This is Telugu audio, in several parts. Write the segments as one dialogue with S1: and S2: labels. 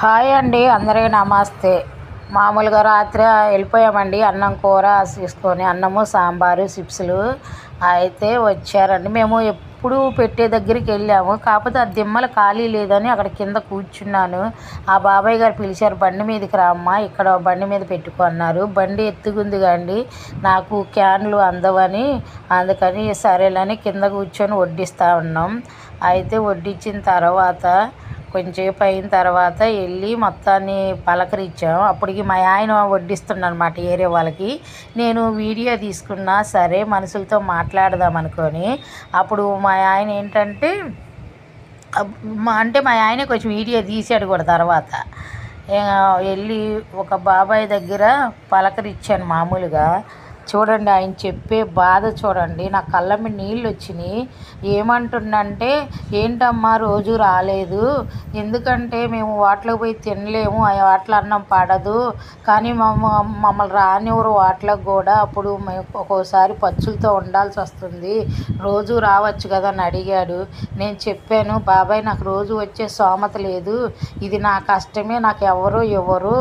S1: హాయ్ అండి అందరికీ నమస్తే. మామూలుగా రాత్రి వెళ్ళిపోయామండి అన్నం కూర తీసుకొని అన్నము సాంబారు చిప్సులు అయితే వచ్చారండి. మేము ఎప్పుడు పెట్టే దగ్గరికి వెళ్ళాము కాకపోతే ఆ దిమ్మలు ఖాళీ లేదని అక్కడ కింద కూర్చున్నాను. ఆ బాబాయ్ గారు పిలిచారు బండి మీదకి రామ్మా ఇక్కడ బండి మీద పెట్టుకున్నారు బండి ఎత్తుకుంది కండి నాకు క్యాన్లు అందవని అందుకని సరేలని కింద కూర్చొని వడ్డిస్తూ ఉన్నాం. అయితే వడ్డించిన తర్వాత కొంచెంసేపు అయిన తర్వాత వెళ్ళి మొత్తాన్ని పలకరించాం అప్పటికి మా ఆయన వడ్డిస్తున్నాడు అనమాట ఏరే వాళ్ళకి. నేను వీడియో తీసుకున్నా సరే మనుషులతో మాట్లాడదాం అనుకొని. అప్పుడు మా ఆయన ఏంటంటే మా- అంటే మా ఆయన కొంచెం వీడియో తీసాడు కూడా తర్వాత. వెళ్ళి ఒక బాబాయ్ దగ్గర పలకరించాను మామూలుగా. చూడండి ఆయన చెప్పే బాధ చూడండి. నా కళ్ళ మీద నీళ్ళు వచ్చినాయి. ఏమంటుండంటే ఏంటమ్మా రోజు రాలేదు. ఎందుకంటే మేము వాటిలోకి పోయి తినలేము. ఆ వాటిలో అన్నం పడదు. కానీ మమ్మ మమ్మల్ని రానివ్వరు వాటిలోకి కూడా. అప్పుడు మేము ఒక్కోసారి పచ్చులతో ఉండాల్సి వస్తుంది. రోజు రావచ్చు కదా అని అడిగాడు. నేను చెప్పాను బాబాయ్ నాకు రోజు వచ్చే సోమత లేదు. ఇది నా కష్టమే నాకు ఎవరు ఇవ్వరు.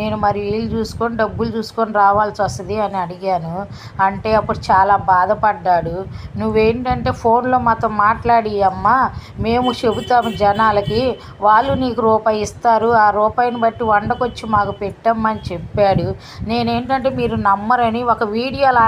S1: నేను మరి వీళ్ళు చూసుకొని డబ్బులు చూసుకొని రావాల్సి వస్తుంది అని అడిగాను. అంటే అప్పుడు చాలా బాధపడ్డాడు. నువ్వేంటంటే ఫోన్లో మాతో మాట్లాడి అమ్మా మేము చెబుతాము జనాలకి వాళ్ళు నీకు రూపాయి ఇస్తారు ఆ రూపాయిని బట్టి వండకొచ్చి మాకు పెట్టమ్మని చెప్పాడు. నేనేంటంటే మీరు నమ్మరని ఒక వీడియోలో